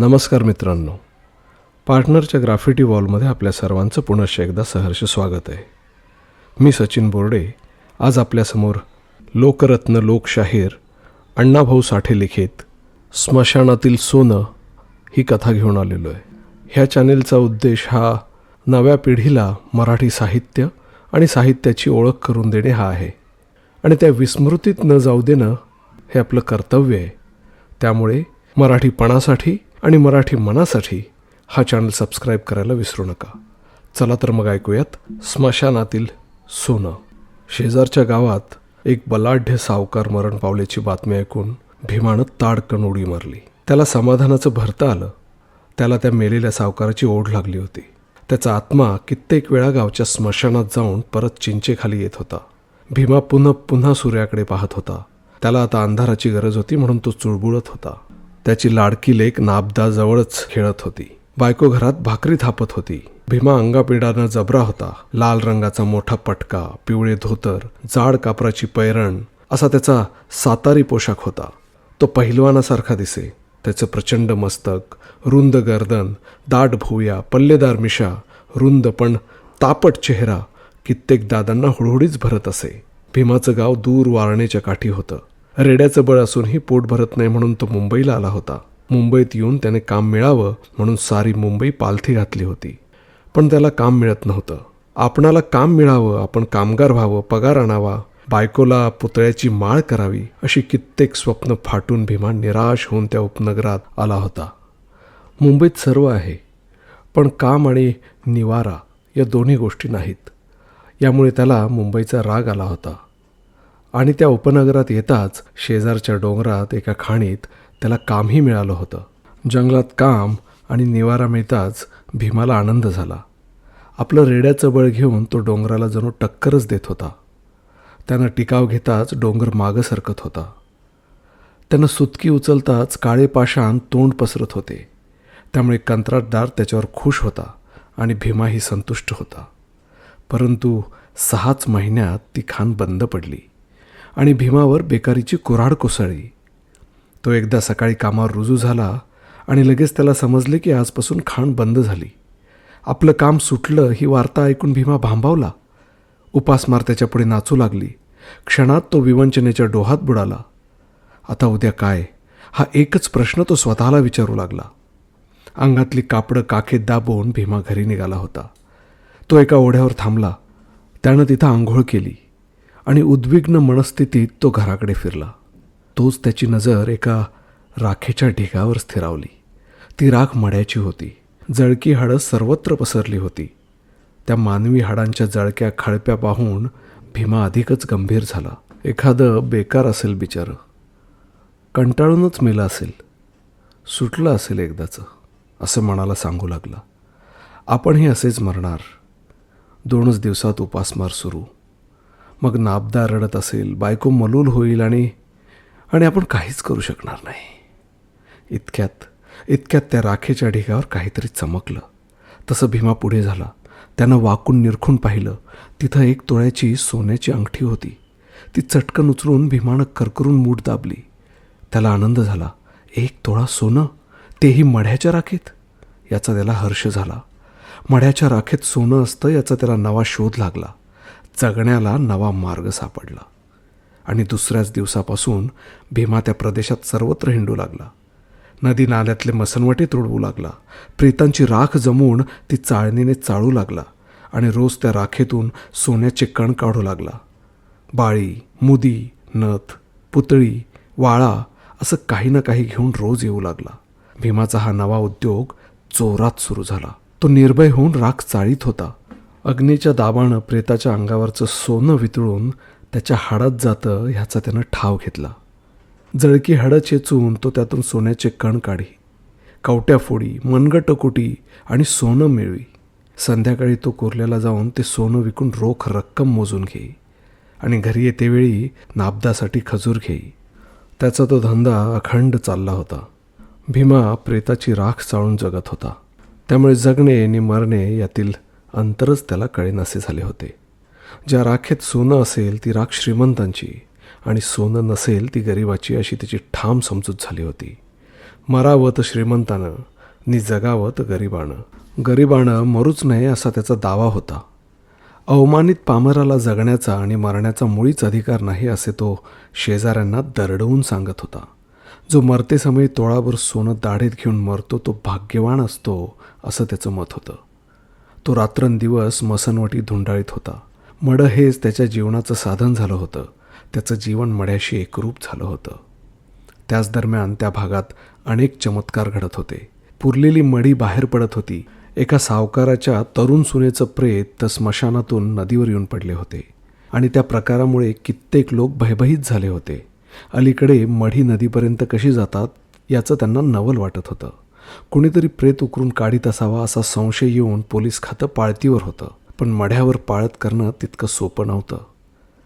नमस्कार मित्रांनो. पार्टनरच्या ग्राफिटी वॉलमध्ये आपल्या सर्वांचं पुनश्च एकदा सहर्ष स्वागत आहे. मी सचिन बोर्डे. आज आपल्यासमोर लोकरत्न लोकशाहीर अण्णाभाऊ साठे लिखित स्मशानातील सोनं ही कथा घेऊन आलेलो आहे. ह्या चॅनेलचा उद्देश हा नव्या पिढीला मराठी साहित्य आणि साहित्याची ओळख करून देणे हा आहे. आणि त्या विस्मृतीत न जाऊ देणं हे आपलं कर्तव्य आहे. त्यामुळे मराठीपणासाठी आणि मराठी मनासाठी हा चॅनल सबस्क्राईब करायला विसरू नका. चला तर मग ऐकूयात स्मशानातील सोनं. शेजारच्या गावात एक बलाढ्य सावकार मरण पावल्याची बातमी ऐकून भीमानं ताडकन उडी मारली. त्याला समाधानाचं भरता आलं. त्याला त्या मेलेल्या सावकाराची ओढ लागली होती. त्याचा आत्मा कित्येक वेळा गावच्या स्मशानात जाऊन परत चिंचेखाली येत होता. भीमा पुन्हा पुन्हा सूर्याकडे पाहत होता. त्याला आता अंधाराची गरज होती म्हणून तो चुळबुळत होता. त्याची लाडकी लेक नाबदा जवळच खेळत होती. बायको घरात भाकरी थापत होती. भीमा अंगापिडानं जबरा होता. लाल रंगाचा मोठा पटका पिवळे धोतर जाड कापराची पैरण असा त्याचा सातारी पोशाख होता. तो पहिलवानासारखा दिसे. त्याचं प्रचंड मस्तक रुंद गर्दन दाट भुवया पल्लेदार मिशा रुंद पण तापट चेहरा कित्येक दादांना हुडहुडीच भरत असे. भीमाचं गाव दूर वारणेच्या काठी होतं. रेड्याचं बळ असूनही पोट भरत नाही म्हणून तो मुंबईला आला होता. मुंबईत येऊन त्याने काम मिळावं म्हणून सारी मुंबई पालथी घातली होती. पण त्याला काम मिळत नव्हतं. आपणाला काम मिळावं आपण कामगार व्हावं पगार आणावा बायकोला पुतळ्याची माळ करावी अशी कित्येक स्वप्न फाटून भीमा निराश होऊन त्या उपनगरात आला होता. मुंबईत सर्व आहे पण काम आणि निवारा या दोन्ही गोष्टी नाहीत. यामुळे त्याला मुंबईचा राग आला होता. आणि त्या उपनगरात येताच शेजारच्या डोंगरात एका खाणीत त्याला कामही मिळालं होतं. जंगलात काम आणि निवारा मिळताच भीमाला आनंद झाला. आपलं रेड्याचं बळ घेऊन तो डोंगराला जणू टक्करच देत होता. त्यानं टिकाव घेताच डोंगर मागं सरकत होता. त्यानं सुतकी उचलताच काळे पाषाण तोंड पसरत होते. त्यामुळे कंत्राटदार त्याच्यावर खुश होता आणि भीमाही संतुष्ट होता. परंतु सहाच महिन्यात ती खाण बंद पडली. आणि भीमावर बेकारीची कुऱ्हाड कोसळली. तो एकदा सकाळी कामावर रुजू झाला आणि लगेच त्याला समजले की आजपासून खाण बंद झाली. आपलं काम सुटलं ही वार्ता ऐकून भीमा भांबावला. उपासमार त्याच्यापुढे नाचू लागली. क्षणात तो विवंचनेच्या डोहात बुडाला. आता उद्या काय? हा एकच प्रश्न तो स्वतःला विचारू लागला. अंगातली कापडं काखेत दाबून भीमा घरी निघाला होता. तो एका ओढ्यावर थांबला. त्यानं तिथं आंघोळ केली. आणि उद्विग्न मनस्थितीत तो घराकडे फिरला. तोच त्याची नजर एका राखेच्या ढिगावर स्थिरावली. ती राख मड्याची होती. जळकी हाडं सर्वत्र पसरली होती. त्या मानवी हाडांच्या जळक्या खळप्या पाहून भीमा अधिकच गंभीर झाला. एखादं बेकार असेल बिचारं. कंटाळूनच मेलं असेल. सुटलं असेल एकदाचं. असं मनाला सांगू लागला. आपणही असेच मरणार. दोनच दिवसात उपासमार सुरू. मग नाबदा रडत असेल बायको मलूल होईल आणि आणि आपण काहीच करू शकणार नाही. इतक्यात इतक्यात त्या राखेच्या ढिगावर काहीतरी चमकलं. तसं भीमा पुढे झाला. त्यानं वाकून निरखून पाहिलं. तिथं एक तोळ्याची सोन्याची अंगठी होती. ती चटकन उचलून भीमानं करकरून मूठ दाबली. त्याला आनंद झाला. एक तोळा सोनं? तेही मढ्याच्या राखेत? याचा त्याला हर्ष झाला. मढ्याच्या राखेत सोनं असतं याचा त्याला नवा शोध लागला. जगण्याला नवा मार्ग सापडला. आणि दुसऱ्याच दिवसापासून भीमा त्या प्रदेशात सर्वत्र हिंडू लागला. नदी नाल्यातले मसनवटे तुडवू लागला. प्रेतांची राख जमवून ती चाळणीने चाळू लागला. आणि रोज त्या राखेतून सोन्याचे कण काढू लागला. बाळी मुदी नथ पुतळी वाळा असं काही ना काही घेऊन रोज येऊ लागला. भीमाचा हा नवा उद्योग जोरात सुरू झाला. तो निर्भय होऊन राख चाळीत होता. अग्नीच्या दाबानं प्रेताच्या अंगावरचं सोनं वितळून त्याच्या हाडात जातं ह्याचा त्यानं ठाव घेतला. जळकी हाडं चेचून तो त्यातून सोन्याचे कण काढी. कवट्या फोडी मनगटकुटी आणि सोनं मिळवी. संध्याकाळी तो कोरल्याला जाऊन ते सोनं विकून रोख रक्कम मोजून घेई आणि घरी येतेवेळी नाबदासाठी खजूर घेई त्याचा तो धंदा अखंड चालला होता. भीमा प्रेताची राख चाळून जगत होता. त्यामुळे जगणे आणि मरणे यातील अंतरच त्याला कळेनासे झाले होते. ज्या राखेत सोनं असेल ती राख श्रीमंतांची आणि सोनं नसेल ती गरिबाची अशी त्याची ठाम समजूत झाली होती. मरावं तर श्रीमंतानं नि जगावं तर गरिबानं. गरिबानं मरूच नये असा त्याचा दावा होता. अवमानित पामराला जगण्याचा आणि मरण्याचा मुळीच अधिकार नाही असे तो शेजाऱ्यांना दरडवून सांगत होता. जो मरतेसमयी तोळाभर सोनं दाढीत घेऊन मरतो तो भाग्यवान असतो असं त्याचं मत होतं. तो रात्रंदिवस मसनवटी धुंडाळीत होता. मड हेच त्याच्या जीवनाचं साधन झालं होतं. त्याचं जीवन मड्याशी एकरूप झालं होतं. त्याच दरम्यान त्या भागात अनेक चमत्कार घडत होते. पुरलेली मडी बाहेर पडत होती. एका सावकाराच्या तरुण सुनेचं प्रेत तर स्मशानातून नदीवर येऊन पडले होते. आणि त्या प्रकारामुळे कित्येक लोक भयभीत झाले होते. अलीकडे मढी नदीपर्यंत कशी जातात याचं त्यांना नवल वाटत होतं. कुणीतरी प्रेत उकरून काढीत असावा असा संशय येऊन पोलीस खातं पाळतीवर होतं. पण मढ्यावर पाळत करणं तितकं सोपं नव्हतं.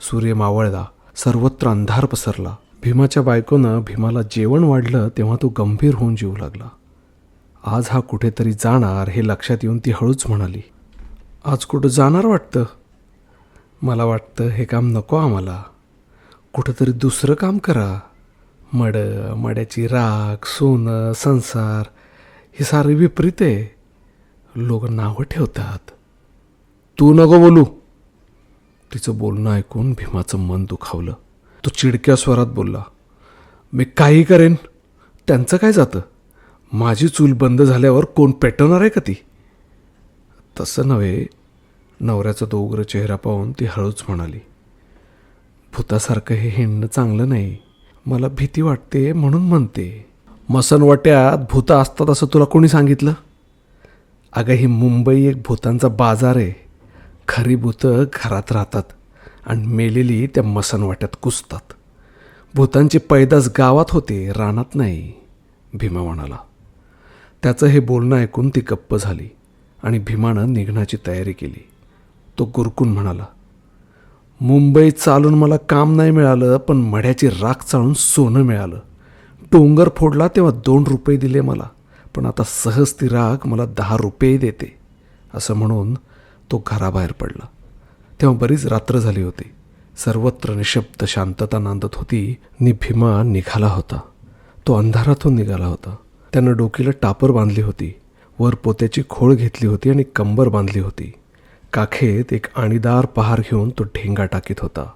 सूर्य मावळला सर्वत्र अंधार पसरला. भीमाच्या बायकोनं भीमाला जेवण वाढलं तेव्हा तो गंभीर होऊन जीव लागला. आज हा कुठेतरी जाणार हे लक्षात येऊन ती हळूच म्हणाली आज कुठं जाणार वाटतं? मला वाटतं हे काम नको आम्हाला. कुठंतरी दुसरं काम करा. मड मड्याची राख सोनं संसार हे सारे विपरीत आहे. लोक नावं ठेवतात. तू नको बोलू. तिचं बोलणं ऐकून भीमाचं मन दुखावलं. तो चिडक्या स्वरात बोलला मी काही करेन. त्यांचं काय जातं? माझी चूल बंद झाल्यावर कोण पेटवणार आहे का ती? तसं नव्हे. नवऱ्याचा तो उग्र चेहरा पाहून ती हळूच म्हणाली भूतासारखं हे हिंडणं चांगलं नाही. मला भीती वाटते म्हणून म्हणते. मसनवाट्यात भूतं असतात असं तुला कोणी सांगितलं? अगं ही मुंबई एक भूतांचा बाजार आहे. खरी भूतं घरात राहतात आणि मेलेली त्या मसनवाट्यात कुसतात. भूतांची पैदास गावात होते रानात नाही भीमा म्हणाला. त्याचं हे बोलणं ऐकून ती गप्प झाली आणि भीमानं निघण्याची तयारी केली. तो गुरकून म्हणाला मुंबईत चालून मला काम नाही मिळालं पण मढ्याची राख चाळून सोनं मिळालं. डोंगर फोडला तेव्हा दोन रुपये दिले मला. पण आता सहज ती राग मला दहा रुपये देते असं म्हणून तो घराबाहेर पडला. तेव्हा बरीच रात्र झाली होती. सर्वत्र निशब्द शांतता नांदत होती. नि भीमा निघाला होता. तो अंधारातून निघाला होता. त्यानं डोकीला टापर बांधली होती. वर पोत्याची खोळ घेतली होती आणि कंबर बांधली होती. काखेत एक आणीदार पहार घेऊन तो ढेंगा टाकीत होता.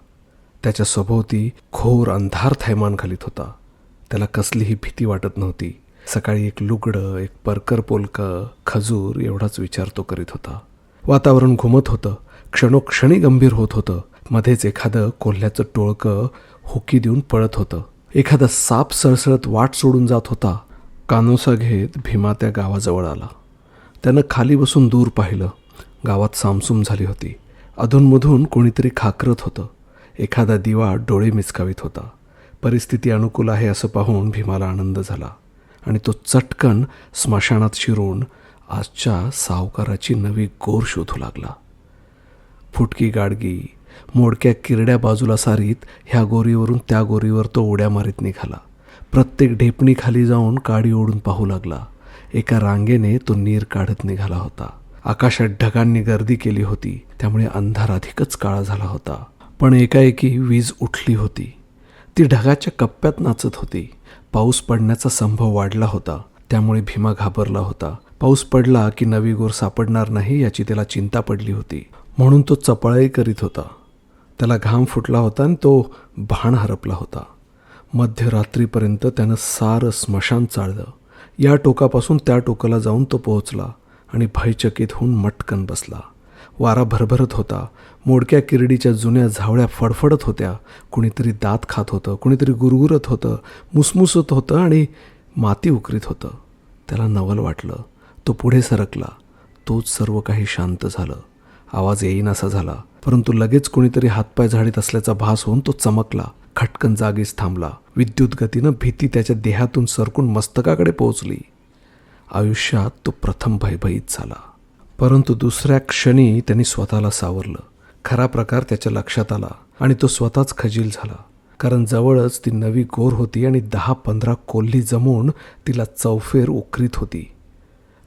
त्याच्या सभोवती घोर अंधार थैमान घालीत होता. त्याला कसलीही भीती वाटत नव्हती. सकाळी एक लुगडं एक परकर पोलकं खजूर एवढाच विचार तो करीत होता. वातावरण घुमत होतं. क्षणोक्षणी गंभीर होत होतं. मध्येच एखादं कोल्ह्याचं टोळकं हुकी देऊन पळत होतं. एखादा साप सळसळत वाट सोडून जात होता. कानोसा घेत भीमा त्या गावाजवळ आला. त्यानं खाली बसून दूर पाहिलं. गावात सामसूम झाली होती. अधूनमधून कोणीतरी खाकरत होतं. एखादा दिवा डोळे मिचकावीत होता. परिस्थिती अनुकूल आहे असं पाहून भीमाला आनंद झाला. आणि तो चटकन स्मशानात शिरून आजच्या सावकाराची नवी गोर शोधू लागला. फुटकी गाडगी मोडक्या किरड्या बाजूला सारीत ह्या गोरीवरून त्या गोरीवर तो उड्या मारीत निघाला. प्रत्येक ढेपणी खाली जाऊन काडी ओढून पाहू लागला. एका रांगेने तो नीर काढत निघाला होता. आकाशात ढगांनी गर्दी केली होती. त्यामुळे अंधार अधिकच काळा झाला होता. पण एकाएकी वीज उठली होती. ती ढगाच्या कप्प्यात नाचत होती. पाऊस पडण्याचा संभव वाढला होता. त्यामुळे भीमा घाबरला होता. पाऊस पडला की नवी गोर सापडणार नाही याची त्याला चिंता पडली होती. म्हणून तो चपळाई करीत होता. त्याला घाम फुटला होता आणि तो भाण हरपला होता. मध्यरात्रीपर्यंत त्यानं सारं स्मशान चाळलं. या टोकापासून त्या टोकाला जाऊन तो पोहोचला आणि भयचकित होऊन मटकन बसला. वारा भरभरत होता. मोडक्या किरडीच्या जुन्या झावळ्या फडफडत होत्या. कुणीतरी दात खात होतं कुणीतरी गुरगुरत होतं मुसमुसत होतं आणि माती उकरीत होतं. त्याला नवल वाटलं. तो पुढे सरकला. तोच सर्व काही शांत झालं. आवाज येईनासा झाला. परंतु लगेच कोणीतरी हातपाय झाडीत असल्याचा भास होऊन तो चमकला. खटकन जागीच थांबला. विद्युत गतीनं भीती त्याच्या देहातून सरकून मस्तकाकडे पोहोचली. आयुष्यात तो प्रथम भयभीत झाला. परंतु दुसऱ्या क्षणी त्यांनी स्वतःला सावरलं. खरा प्रकार त्याच्या लक्षात आला आणि तो स्वतःच खजील झाला. कारण जवळच ती नवी गोर होती आणि दहा पंधरा कोल्ही जमून तिला चौफेर उकरीत होती.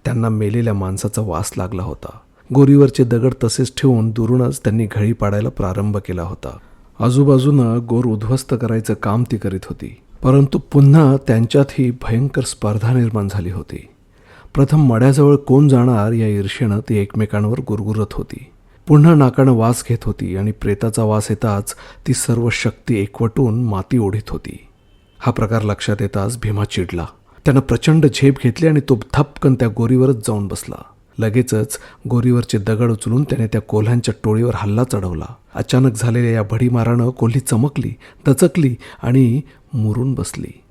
त्यांना मेलेल्या माणसाचा वास लागला होता. गोरीवरचे दगड तसेच ठेवून दुरूनच त्यांनी घळी पाडायला प्रारंभ केला होता. आजूबाजूनं गोर उद्ध्वस्त करायचं काम ती करीत होती. परंतु पुन्हा त्यांच्यातही भयंकर स्पर्धा निर्माण झाली होती. प्रथम मड्याजवळ कोण जाणार या ईर्षेनं ती एकमेकांवर गुरगुरत होती. पुन्हा नाकानं वास घेत होती आणि प्रेताचा वास येताच ती सर्व शक्ती एकवटून माती ओढीत होती. हा प्रकार लक्षात येताच भीमा चिडला. त्यानं प्रचंड झेप घेतली आणि तो थपकन त्या गोरीवरच जाऊन बसला. लगेचच गोरीवरचे दगड उचलून त्याने त्या कोल्ह्यांच्या टोळीवर हल्ला चढवला. अचानक झालेल्या या भडीमारानं कोल्ही चमकली दचकली आणि मुरून बसली.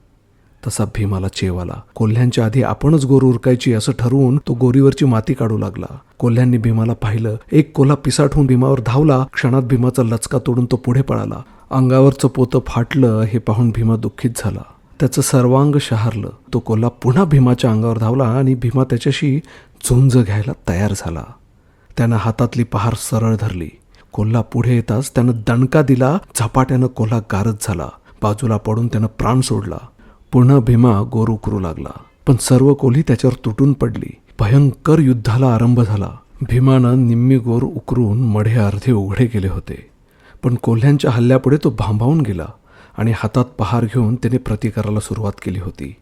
तसा भीमाला चेव आला. कोल्ह्यांच्या आधी आपणच गोर उरकायची असं ठरवून तो गोरीवरची माती काढू लागला. कोल्ह्यांनी भीमाला पाहिलं. एक कोल्हा पिसाठून भीमावर धावला. क्षणात भीमाचा लचका तोडून तो पुढे पळाला. अंगावरचं पोतं फाटलं हे पाहून भीमा दुःखीत झाला. त्याचं सर्वांग शहारलं. तो कोल्हा पुन्हा भीमाच्या अंगावर धावला आणि भीमा त्याच्याशी झुंज घ्यायला तयार झाला. त्यानं हातातली पहार सरळ धरली. कोल्हा पुढे येताच त्यानं दणका दिला. झपाट्यानं कोल्हा गारज झाला. बाजूला पडून त्यानं प्राण सोडला. पुन्हा भीमा गोर उकरू लागला. पण सर्व कोल्ही त्याच्यावर तुटून पडली. भयंकर युद्धाला आरंभ झाला. भीमानं निम्मी गोर उकरून मढे अर्धे उघडे केले होते. पण कोल्ह्यांच्या हल्ल्यापुढे तो भांबावून गेला आणि हातात पहार घेऊन त्याने प्रतिकाराला सुरुवात केली होती.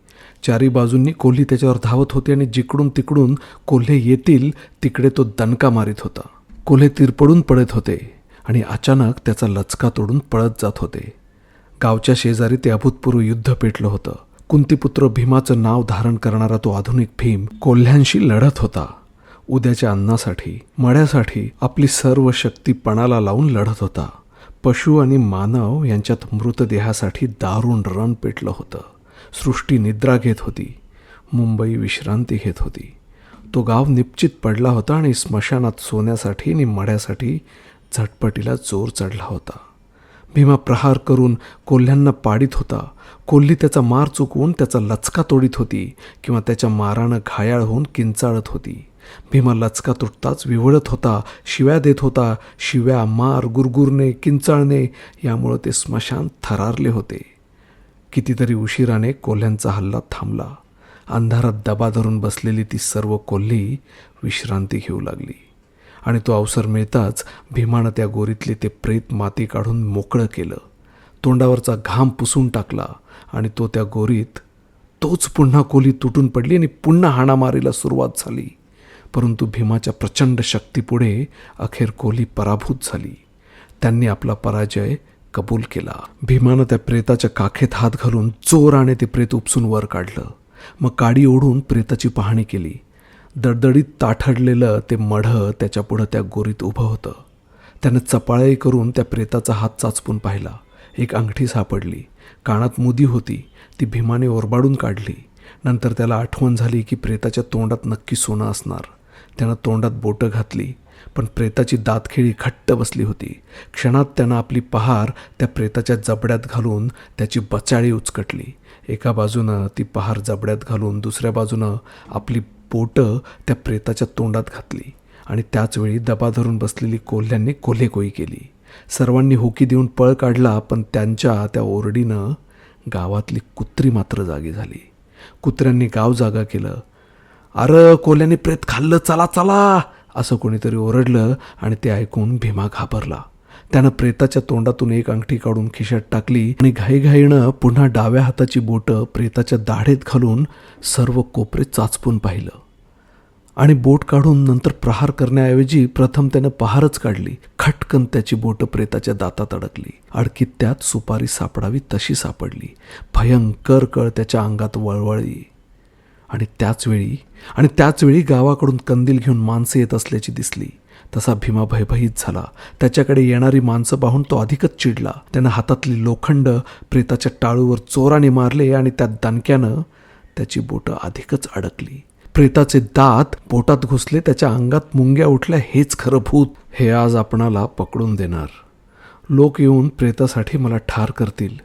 चारी बाजूंनी कोल्ही त्याच्यावर धावत होते आणि जिकडून तिकडून कोल्हे येतील तिकडे तो दणका मारित होता. कोल्हे तिरपडून पडत होते आणि अचानक त्याचा लचका तोडून पळत जात होते. गावच्या शेजारी ते अभूतपूर्व युद्ध पेटलं होतं. कुंतीपुत्र भीमाचं नाव धारण करणारा तो आधुनिक भीम कोल्ह्यांशी लढत होता. उद्याच्या अन्नासाठी मळ्यासाठी आपली सर्व शक्ती पणाला लावून लढत होता. पशु आणि मानव यांच्यात मृतदेहासाठी दारुण रण पेटलं होतं. सृष्टी निद्रा घेत होती. मुंबई विश्रांती घेत होती. तो गाव निश्चित पडला होता आणि स्मशानात सोन्यासाठी आणि मड्यासाठी झटपटीला जोर चढला होता. भीमा प्रहार करून कोल्ह्यांना पाडित होता. कोल्ही त्याचा मार चुकवून त्याचा लचका तोडीत होती किंवा त्याच्या मारानं घायाळ होऊन किंचाळत होती. भीमा लचका तुटताच विवळत होता शिव्या देत होता शिव्या मार गुरगुरणे किंचाळणे यामुळं ते स्मशान थरारले होते. कितीतरी उशिराने कोल्ह्यांचा हल्ला थांबला. अंधारात दबा धरून बसलेली ती सर्व कोल्ही विश्रांती घेऊ लागली. आणि तो अवसर मिळताच भीमानं त्या गोरीतले ते प्रेत माती काढून मोकळं केलं. तोंडावरचा घाम पुसून टाकला आणि तो त्या गोरीत तोच पुन्हा कोली तुटून पडली आणि पुन्हा हाणामारीला सुरुवात झाली. परंतु भीमाच्या प्रचंड शक्तीपुढे अखेर कोली पराभूत झाली. त्यांनी आपला पराजय कबूल केला. भीमानं त्या प्रेताच्या काखेत हात घालून जोराने ते प्रेत उपसून वर काढलं. मग काडी ओढून प्रेताची पाहणी केली. दडदडीत ताठडलेलं ते मढं त्याच्यापुढं त्या गोरीत उभं होतं. त्यानं चपाळाई करून त्या प्रेताचा हात चाचपून पाहिला. एक अंगठी सापडली. कानात मुदी होती. ती भीमाने ओरबाडून काढली. नंतर त्याला आठवण झाली की प्रेताच्या तोंडात नक्की सोनं असणार. त्यानं तोंडात बोटं घातली पण प्रेताची दातखिळी घट्ट बसली होती. क्षणात त्यानं आपली पहार त्या प्रेताच्या जबड्यात घालून त्याची बचाळी उचकटली. एका बाजूनं ती पहार जबड्यात घालून दुसऱ्या बाजूनं आपली बोटं त्या प्रेताच्या तोंडात घातली आणि त्याचवेळी दबा धरून बसलेली कोल्ह्यांनी कोल्हेकोई केली. सर्वांनी होकी देऊन पळ काढला पण त्यांच्या त्या ओरडीनं गावातली कुत्री मात्र जागी झाली. कुत्र्यांनी गाव जागा केलं. अरे कोल्ह्यांनी प्रेत खाल्लं चला चला असं कोणीतरी ओरडलं आणि ते ऐकून भीमा घाबरला. त्यानं प्रेताच्या तोंडातून एक अंगठी काढून खिशात टाकली आणि घाईघाईनं पुन्हा डाव्या हाताची बोटं प्रेताच्या दाढेत घालून सर्व कोपरे चाचपून पाहिलं. आणि बोट काढून नंतर प्रहार करण्याऐवजी प्रथम त्यानं पहारच काढली. खटकन त्याची बोटं प्रेताच्या दातात अडकली. अडकीत त्यात सुपारी सापडावी तशी सापडली. भयंकर कळ त्याच्या अंगात वळवळली. आणि त्याचवेळी आणि त्याचवेळी गावाकडून कंदील घेऊन माणसं येत असल्याची दिसली. तसा भीमा भयभीत झाला. त्याच्याकडे येणारी माणसं पाहून तो अधिकच चिडला. त्यानं हातातली लोखंड प्रेताच्या टाळूवर चोराने मारले आणि त्या दणक्यानं त्याची बोटं अधिकच अडकली. प्रेताचे दात बोटात घुसले त्याच्या अंगात मुंग्या उठल्या. हेच खरं भूत हे आज आपणाला पकडून देणार. लोक येऊन प्रेतासाठी मला ठार करतील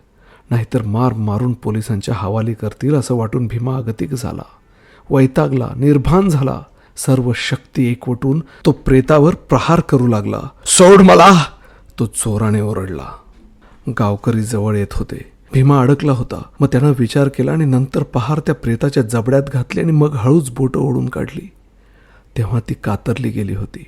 नाहीतर मार मारून पोलिसांच्या हवाली करतील असं वाटून भीमा अगतिक झाला. वैतागला निर्भान झाला. सर्व शक्ती एकवटून तो प्रेतावर प्रहार करू लागला. सोड मला! तो चोराने ओरडला. गावकरी जवळ येत होते. भीमा अडकला होता. मग त्यानं विचार केला आणि नंतर पहार त्या प्रेताच्या जबड्यात घातली आणि मग हळूच बोटं ओढून काढली. तेव्हा ती कातरली गेली होती.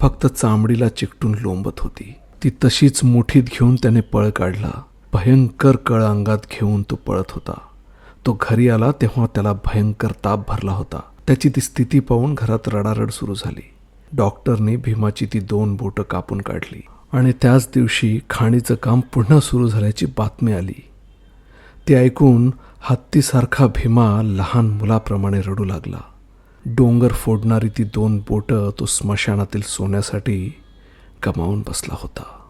फक्त चामडीला चिकटून लोंबत होती. ती तशीच मुठीत घेऊन त्याने पळ काढला. भयंकर कळ अंगात घेऊन तो पळत होता. तो घरी आला तेव्हा त्याला भयंकर ताप भरला होता. त्याची ती स्थिती पाहून घरात रडारड सुरू झाली. डॉक्टरने भीमाची ती दोन बोटं कापून काढली आणि त्याच दिवशी खाणीचं काम पुन्हा सुरू झाल्याची बातमी आली. ते ऐकून हत्तीसारखा भीमा लहान मुलाप्रमाणे रडू लागला. डोंगर फोडणारी ती दोन बोटं तो स्मशानातील सोन्यासाठी गमावून बसला होता.